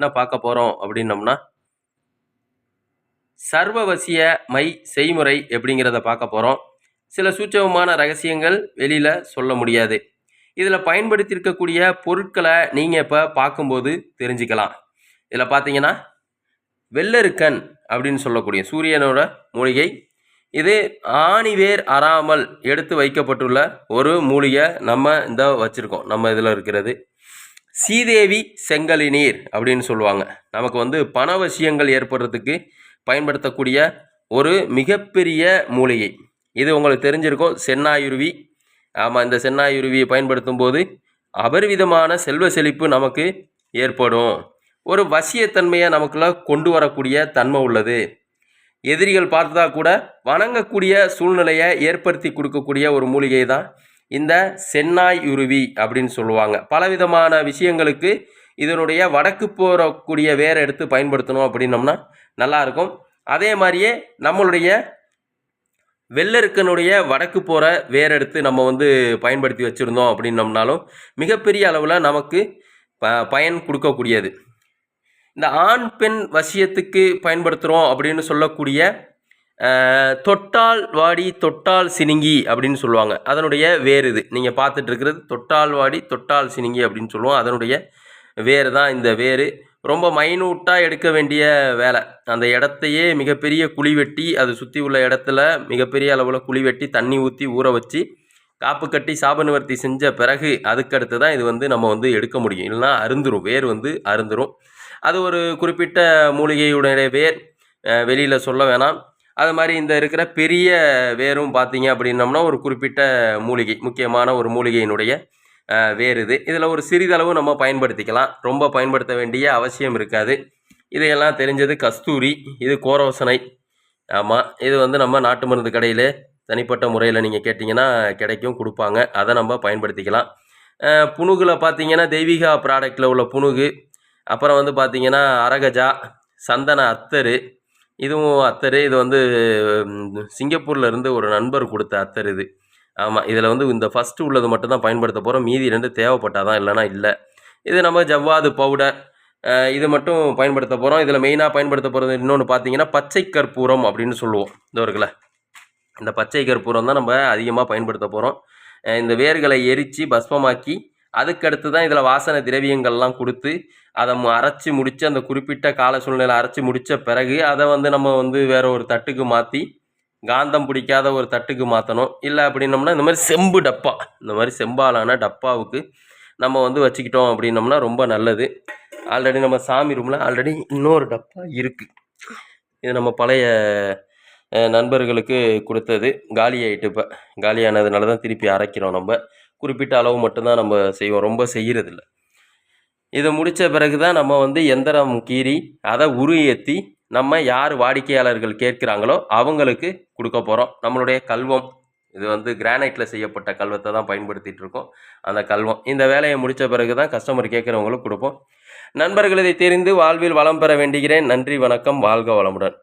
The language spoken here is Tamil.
என்ன பார்க்க போகிறோம் அப்படின்னம்னா சர்வவசிய மை செய்முறை எப்படிங்கிறத பார்க்க போகிறோம் சில சூட்சமமான ரகசியங்கள் வெளியில் சொல்ல முடியாது. இதில் பயன்படுத்தியிருக்கக்கூடிய பொருட்களை நீங்கள் இப்போ பார்க்கும்போது தெரிஞ்சுக்கலாம். இதில் பார்த்தீங்கன்னா வெள்ளருக்கன் அப்படின்னு சொல்லக்கூடிய சூரியனோட மூலிகை இது ஆணிவேர் அறாமல் எடுத்து வைக்கப்பட்டுள்ள ஒரு மூலிகை நம்ம இந்த வச்சுருக்கோம். நம்ம இதில் இருக்கிறது. சீதேவி செங்கலி நீர் அப்படின்னு சொல்லுவாங்க. நமக்கு வந்து பணவசியங்கள் ஏற்படுறதுக்கு பயன்படுத்தக்கூடிய ஒரு மிகப்பெரிய மூலிகை. இது உங்களுக்கு தெரிஞ்சிருக்கும் சென்னாயுருவி. ஆமாம் இந்த சென்னாயுருவியை பயன்படுத்தும் போது அபரிவிதமான செல்வ செழிப்பு நமக்கு ஏற்படும். ஒரு வசியத்தன்மையை நமக்குள்ள கொண்டு வரக்கூடிய தன்மை உள்ளது. எதிரிகள் பார்த்தா கூட வணங்கக்கூடிய சூழ்நிலையை ஏற்படுத்தி கொடுக்கக்கூடிய ஒரு மூலிகை தான் இந்த சென்னாய் உருவி அப்படின்னு சொல்லுவாங்க. பலவிதமான விஷயங்களுக்கு இதனுடைய வடக்கு போகக்கூடிய வேரை எடுத்து பயன்படுத்தணும் அப்படின்னம்னா நல்லாயிருக்கும். அதே மாதிரியே நம்மளுடைய வெள்ளருக்கனுடைய வடக்கு போகிற வேர் எடுத்து நம்ம வந்து பயன்படுத்தி வச்சுருந்தோம் அப்படின்னம்னாலும் மிகப்பெரிய அளவில் நமக்கு ப பயன் கொடுக்கக்கூடியது. இந்த ஆண் பெண் வசியத்துக்கு பயன்படுத்துகிறோம் அப்படின்னு சொல்லக்கூடிய தொட்டால் வாடி தொட்டால் சினிங்கி அப்படின்னு சொல்லுவாங்க. அதனுடைய வேர் இது. நீங்கள் பார்த்துட்டு இருக்கிறது தொட்டால் வாடி தொட்டால் சினிங்கி அப்படின்னு சொல்லுவோம். அதனுடைய வேர் தான் இந்த வேர். ரொம்ப மைனூட்டாக எடுக்க வேண்டிய வேலை. அந்த இடத்தையே மிகப்பெரிய குழி வெட்டி அதை சுற்றி உள்ள இடத்துல மிகப்பெரிய அளவில் குழி வெட்டி தண்ணி ஊற்றி ஊற வச்சு காப்பு கட்டி சாப நிவர்த்தி செஞ்ச பிறகு அதுக்கடுத்து தான் இது வந்து நம்ம வந்து எடுக்க முடியும். இல்லைனா அருந்துரும். வேர் வந்து அருந்துரும். அது ஒரு குறிப்பிட்ட மூலிகையுடைய வேர். வெளியில் சொல்ல வேணாம். அது மாதிரி இந்த இருக்கிற பெரிய வேரும் பார்த்தீங்க அப்படின்னம்னா ஒரு குறிப்பிட்ட மூலிகை முக்கியமான ஒரு மூலிகையினுடைய வேறு இது. இதில் ஒரு சிறிதளவு நம்ம பயன்படுத்திக்கலாம். ரொம்ப பயன்படுத்த வேண்டிய அவசியம் இருக்காது. இதையெல்லாம் தெரிஞ்சது கஸ்தூரி இது கோரோசனை. ஆமாம் இது வந்து நம்ம நாட்டு மருந்து கடையில் தனிப்பட்ட முறையில் நீங்கள் கேட்டிங்கன்னா கிடைக்கும் கொடுப்பாங்க. அதை நம்ம பயன்படுத்திக்கலாம். புணுகில் பார்த்தீங்கன்னா தெய்வீகா ப்ராடக்டில் உள்ள புணுகு. அப்புறம் வந்து பார்த்திங்கன்னா அரகஜா சந்தன அத்தரு இதுவும் அத்தர் இது வந்து சிங்கப்பூரில் இருந்து ஒரு நண்பர் கொடுத்த அத்தர் இது. ஆமாம் இதில் வந்து இந்த ஃபஸ்ட்டு உள்ளது மட்டும் தான் பயன்படுத்த போகிறோம் மீதி ரெண்டு தேவைப்பட்டால் தான் இல்லைனா இல்லை. இது நம்ம ஜவ்வாது பவுடர் இது மட்டும் பயன்படுத்த போகிறோம் இதில் மெயினாக பயன்படுத்த போகிறது இன்னொன்று பார்த்தீங்கன்னா பச்சை கற்பூரம் அப்படின்னு சொல்லுவோம். இந்த இருக்குல்ல. இந்த பச்சை கற்பூரம் தான் நம்ம அதிகமாக பயன்படுத்த போகிறோம் இந்த வேர்களை எரித்து பஸ்மமாக்கி அதுக்கடுத்து தான் இதில் வாசனை திரவியங்கள்லாம் கொடுத்து அதை அரைச்சி முடித்து அந்த குறிப்பிட்ட கால சூழ்நிலை அரைச்சி முடித்த பிறகு அதை வந்து நம்ம வந்து வேறு ஒரு தட்டுக்கு மாற்றி காந்தம் பிடிக்காத ஒரு தட்டுக்கு மாற்றணும் இல்லை அப்படின்னம்னா இந்த மாதிரி செம்பு டப்பா. இந்த மாதிரி செம்பாலான டப்பாவுக்கு நம்ம வந்து வச்சுக்கிட்டோம் அப்படின்னம்னா ரொம்ப நல்லது. ஆல்ரெடி நம்ம சாமி ரூமில் ஆல்ரெடி இன்னொரு டப்பா இருக்குது இது நம்ம பழைய நண்பர்களுக்கு கொடுத்தது. காலி ஆகிட்டு இப்போ காலியானதுனால தான் திருப்பி அரைக்கிறோம் நம்ம. குறிப்பிட்ட அளவு மட்டும்தான் நம்ம செய்வோம். ரொம்ப செய்கிறதில்ல இதை முடித்த பிறகு தான் நம்ம வந்து எந்திரம் கீறி அதை உரு ஏற்றி நம்ம யார் வாடிக்கையாளர்கள் கேட்குறாங்களோ அவங்களுக்கு கொடுக்க போகிறோம் நம்மளுடைய கல்வம் இது வந்து கிரானைட்டில் செய்யப்பட்ட கல்வத்தை தான் பயன்படுத்திகிட்டு இருக்கோம். அந்த கல்வம் இந்த வேலையை முடித்த பிறகு தான் கஸ்டமர் கேட்குறவங்களுக்கு கொடுப்போம். நண்பர்கள் இதை தெரிந்து வாழ்வில் வளம் பெற வேண்டுகிறேன். நன்றி வணக்கம். வாழ்க வளமுடன்.